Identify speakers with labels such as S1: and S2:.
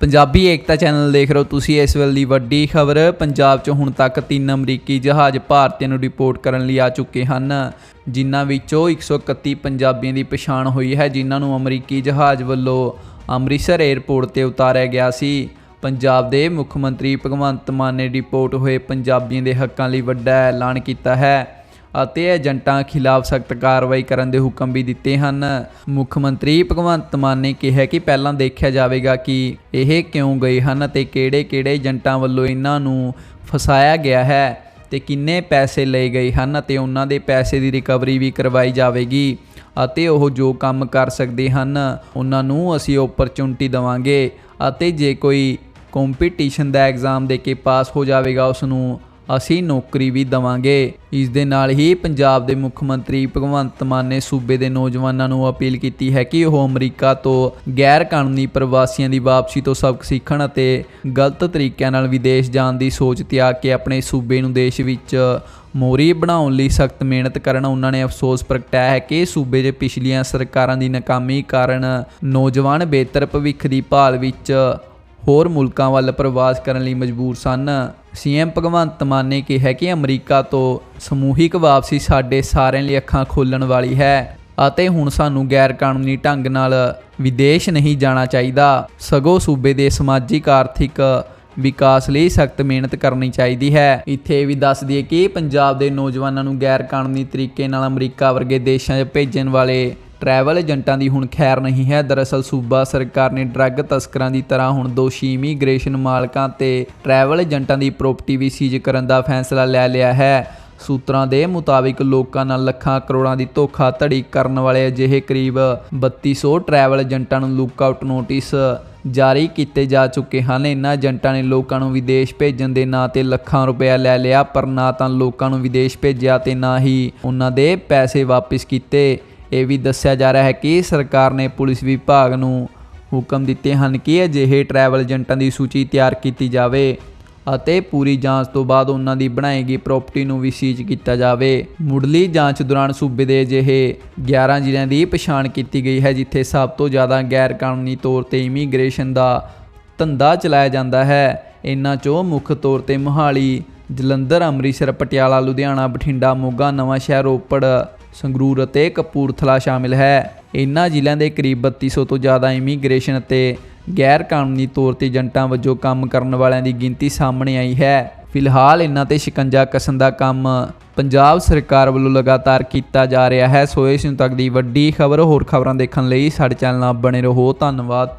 S1: ਪੰਜਾਬੀ ਏਕਤਾ channel ਦੇਖ ਰਹੇ ਹੋ ਤੁਸੀਂ ਇਸ ਵੇਲੇ ਦੀ ਵੱਡੀ ਖਬਰ। ਪੰਜਾਬ 'ਚ ਹੁਣ ਤੱਕ ਤਿੰਨ ਅਮਰੀਕੀ ਜਹਾਜ਼ ਭਾਰਤੀਆਂ ਨੂੰ ਰਿਪੋਰਟ ਕਰਨ ਲਈ ਆ ਚੁੱਕੇ ਹਨ, ਜਿਨ੍ਹਾਂ ਵਿੱਚੋਂ 131 ਪੰਜਾਬੀਆਂ ਦੀ ਪਛਾਣ ਹੋਈ ਹੈ, ਜਿਨ੍ਹਾਂ ਨੂੰ ਅਮਰੀਕੀ ਜਹਾਜ਼ ਵੱਲੋਂ ਅੰਮ੍ਰਿਤਸਰ ਏਅਰਪੋਰਟ ਤੇ ਉਤਾਰਿਆ ਗਿਆ ਸੀ। ਪੰਜਾਬ ਦੇ ਮੁੱਖ ਮੰਤਰੀ ਭਗਵੰਤ ਮਾਨ ਨੇ ਰਿਪੋਰਟ ਹੋਏ ਪੰਜਾਬੀਆਂ ਦੇ ਹੱਕਾਂ ਲਈ ਵੱਡਾ ਐਲਾਨ ਕੀਤਾ ਹੈ। ਅਤੇ ਏਜੰਟਾਂ ਖਿਲਾਫ ਸਖਤ ਕਾਰਵਾਈ ਕਰਨ ਦੇ ਹੁਕਮ ਵੀ ਦਿੱਤੇ ਹਨ। ਮੁੱਖ ਮੰਤਰੀ ਭਗਵੰਤ ਮਾਨ ਨੇ ਕਿਹਾ ਕਿ ਪਹਿਲਾਂ ਦੇਖਿਆ ਜਾਵੇਗਾ ਕਿ ਇਹ ਕਿਉਂ ਗਏ ਹਨ ਅਤੇ ਕਿਹੜੇ-ਕਿਹੜੇ ਏਜੰਟਾਂ ਵੱਲੋਂ ਇਹਨਾਂ ਨੂੰ ਫਸਾਇਆ ਗਿਆ ਹੈ ਤੇ ਕਿੰਨੇ ਪੈਸੇ ਲਏ ਗਏ ਹਨ ਅਤੇ ਉਹਨਾਂ ਦੇ ਪੈਸੇ ਦੀ ਰਿਕਵਰੀ ਵੀ ਕਰਵਾਈ ਜਾਵੇਗੀ ਅਤੇ ਉਹ ਜੋ ਕੰਮ ਕਰ ਸਕਦੇ ਹਨ, ਉਹਨਾਂ ਨੂੰ ਅਸੀਂ ਓਪਰਚੁਨਿਟੀ ਦਵਾਂਗੇ ਅਤੇ ਜੇ ਕੋਈ ਕੰਪੀਟੀਸ਼ਨ ਦਾ ਐਗਜ਼ਾਮ ਦੇ ਕੇ ਪਾਸ ਹੋ ਜਾਵੇਗਾ ਉਸ ਨੂੰ ਅਸੀਂ ਨੌਕਰੀ ਵੀ ਦਵਾਂਗੇ। ਇਸ ਦੇ ਨਾਲ ਹੀ ਪੰਜਾਬ ਦੇ ਮੁੱਖ ਮੰਤਰੀ ਭਗਵੰਤ ਮਾਨ ਨੇ ਸੂਬੇ ਦੇ ਨੌਜਵਾਨਾਂ ਨੂੰ ਅਪੀਲ ਕੀਤੀ ਹੈ ਕਿ ਉਹ ਅਮਰੀਕਾ ਤੋਂ ਗੈਰ ਕਾਨੂੰਨੀ ਪ੍ਰਵਾਸੀਆਂ ਦੀ ਵਾਪਸੀ ਤੋਂ ਸਬਕ ਸਿੱਖਣ ਅਤੇ ਗਲਤ ਤਰੀਕਿਆਂ ਨਾਲ ਵਿਦੇਸ਼ ਜਾਣ ਦੀ ਸੋਚ ਤਿਆਗ ਕੇ ਆਪਣੇ ਸੂਬੇ ਨੂੰ ਦੇਸ਼ ਵਿੱਚ ਮੋਰੀ ਬਣਾਉਣ ਲਈ ਸਖਤ ਮਿਹਨਤ ਕਰਨ ਉਹਨਾਂ ਨੇ ਅਫਸੋਸ ਪ੍ਰਗਟਾਇਆ ਹੈ ਕਿ ਸੂਬੇ 'ਚ ਪਿਛਲੀਆਂ ਸਰਕਾਰਾਂ ਦੀ ਨਾਕਾਮੀ ਕਾਰਨ ਨੌਜਵਾਨ ਬਿਹਤਰ ਭਵਿੱਖ ਦੀ ਭਾਲ ਵਿੱਚ ਹੋਰ ਮੁਲਕਾਂ ਵੱਲ ਪ੍ਰਵਾਸ ਕਰਨ ਲਈ ਮਜਬੂਰ ਸਨ। ਸੀਐਮ ਭਗਵੰਤ ਮਾਨ ਨੇ ਕਿਹਾ ਕਿ ਅਮਰੀਕਾ ਤੋਂ ਸਮੂਹਿਕ ਵਾਪਸੀ ਸਾਡੇ ਸਾਰਿਆਂ ਲਈ ਅੱਖਾਂ ਖੋਲਣ ਵਾਲੀ ਹੈ ਅਤੇ ਹੁਣ ਸਾਨੂੰ ਗੈਰ ਕਾਨੂੰਨੀ ਢੰਗ ਨਾਲ ਵਿਦੇਸ਼ ਨਹੀਂ ਜਾਣਾ ਚਾਹੀਦਾ। ਸਗੋਂ ਸੂਬੇ ਦੇ ਸਮਾਜਿਕ, ਆਰਥਿਕ ਵਿਕਾਸ ਲਈ ਸਖਤ ਮਿਹਨਤ ਕਰਨੀ ਚਾਹੀਦੀ ਹੈ। ਇੱਥੇ ਵੀ ਦੱਸ ਦਈਏ ਕਿ ਪੰਜਾਬ ਦੇ ਨੌਜਵਾਨਾਂ ਨੂੰ ਗੈਰ ਕਾਨੂੰਨੀ ਤਰੀਕੇ ਨਾਲ ਅਮਰੀਕਾ ਵਰਗੇ ਦੇਸ਼ਾਂ 'ਚ ਭੇਜਣ ਵਾਲੇ ਟਰੈਵਲ ਏਜੰਟਾਂ ਦੀ ਹੁਣ ਖੈਰ ਨਹੀਂ ਹੈ। ਦਰਅਸਲ ਸੂਬਾ ਸਰਕਾਰ ਨੇ ਡਰੱਗ ਤਸਕਰਾਂ ਦੀ ਤਰ੍ਹਾਂ ਹੁਣ ਦੋਸ਼ੀ ਇਮੀਗ੍ਰੇਸ਼ਨ ਮਾਲਕਾਂ ਤੇ ਟਰੈਵਲ ਏਜੰਟਾਂ ਦੀ ਪ੍ਰਾਪਰਟੀ ਵੀ ਸੀਜ਼ ਕਰਨ ਦਾ ਫੈਸਲਾ ਲੈ ਲਿਆ ਹੈ। ਸੂਤਰਾਂ ਦੇ ਮੁਤਾਬਿਕ ਲੋਕਾਂ ਨਾਲ ਲੱਖਾਂ ਕਰੋੜਾਂ ਦੀ ਧੋਖਾਧੜੀ ਕਰਨ ਵਾਲੇ ਅਜਿਹੇ ਕਰੀਬ 3200 ਟਰੈਵਲ ਏਜੰਟਾਂ ਨੂੰ ਲੁੱਕਆਊਟ ਨੋਟਿਸ ਜਾਰੀ ਕੀਤੇ ਜਾ ਚੁੱਕੇ ਹਨ। ਇਹਨਾਂ ਏਜੰਟਾਂ ਨੇ ਲੋਕਾਂ ਨੂੰ ਵਿਦੇਸ਼ ਭੇਜਣ ਦੇ ਨਾਂ ਤੇ ਲੱਖਾਂ ਰੁਪਏ ਲੈ ਲਿਆ, ਪਰ ਨਾ ਤਾਂ ਲੋਕਾਂ ਨੂੰ ਵਿਦੇਸ਼ ਭੇਜਿਆ ਤੇ ਨਾ ਹੀ ਉਹਨਾਂ ਦੇ ਪੈਸੇ ਵਾਪਸ ਕੀਤੇ। ਇਹ ਵੀ ਦੱਸਿਆ ਜਾ ਰਿਹਾ ਹੈ ਕਿ ਸਰਕਾਰ ਨੇ ਪੁਲਿਸ ਵਿਭਾਗ ਨੂੰ ਹੁਕਮ ਦਿੱਤੇ ਹਨ ਕਿ ਅਜਿਹੇ ਟਰੈਵਲ ਏਜੰਟਾਂ ਦੀ ਸੂਚੀ ਤਿਆਰ ਕੀਤੀ ਜਾਵੇ ਅਤੇ ਪੂਰੀ ਜਾਂਚ ਤੋਂ ਬਾਅਦ ਉਹਨਾਂ ਦੀ ਬਣਾਈ ਗਈ ਪ੍ਰਾਪਰਟੀ ਨੂੰ ਵੀ ਸੀਜ਼ ਕੀਤਾ ਜਾਵੇ। ਮੁੱਢਲੀ ਜਾਂਚ ਦੌਰਾਨ ਸੂਬੇ ਦੇ ਅਜਿਹੇ 11 ਜ਼ਿਲ੍ਹਿਆਂ ਦੀ ਪਛਾਣ ਕੀਤੀ ਗਈ ਹੈ, ਜਿੱਥੇ ਸਭ ਤੋਂ ਜ਼ਿਆਦਾ ਗੈਰ ਕਾਨੂੰਨੀ ਤੌਰ ਤੇ ਇਮੀਗ੍ਰੇਸ਼ਨ ਦਾ ਧੰਦਾ ਚਲਾਇਆ ਜਾਂਦਾ ਹੈ। ਇਨ੍ਹਾਂ 'ਚੋਂ ਮੁੱਖ ਤੌਰ ਤੇ ਮੋਹਾਲੀ, ਜਲੰਧਰ, ਅੰਮ੍ਰਿਤਸਰ, ਪਟਿਆਲਾ, ਲੁਧਿਆਣਾ, ਬਠਿੰਡਾ, ਮੋਗਾ ਨਵਾਂ ਸ਼ਹਿਰ ਰੋਪੜ ਸੰਗਰੂਰ ਅਤੇ ਕਪੂਰਥਲਾ ਸ਼ਾਮਿਲ ਹੈ। ਇਨ੍ਹਾਂ ਜ਼ਿਲ੍ਹਿਆਂ ਦੇ ਕਰੀਬ 3200 ਤੋਂ ਜ਼ਿਆਦਾ ਇਮੀਗ੍ਰੇਸ਼ਨ ਅਤੇ ਗੈਰ ਕਾਨੂੰਨੀ ਤੌਰ ਤੇ ਏਜੰਟਾਂ ਵਜੋਂ ਕੰਮ ਕਰਨ ਵਾਲਿਆਂ ਦੀ ਗਿਣਤੀ ਸਾਹਮਣੇ ਆਈ ਹੈ। ਫਿਲਹਾਲ ਇਨ੍ਹਾਂ ਤੇ ਸ਼ਿਕੰਜਾ ਕਸਣ ਦਾ ਕੰਮ ਪੰਜਾਬ ਸਰਕਾਰ ਵੱਲੋਂ ਲਗਾਤਾਰ ਕੀਤਾ ਜਾ ਰਿਹਾ ਹੈ। ਸੋ ਇਸ ਨੂੰ ਤੱਕ ਦੀ ਵੱਡੀ ਖਬਰ ਹੋਰ ਖਬਰਾਂ ਦੇਖਣ ਲਈ ਸਾਡੇ ਚੈਨਲ ਨਾਲ ਬਣੇ ਰਹੋ। ਧੰਨਵਾਦ।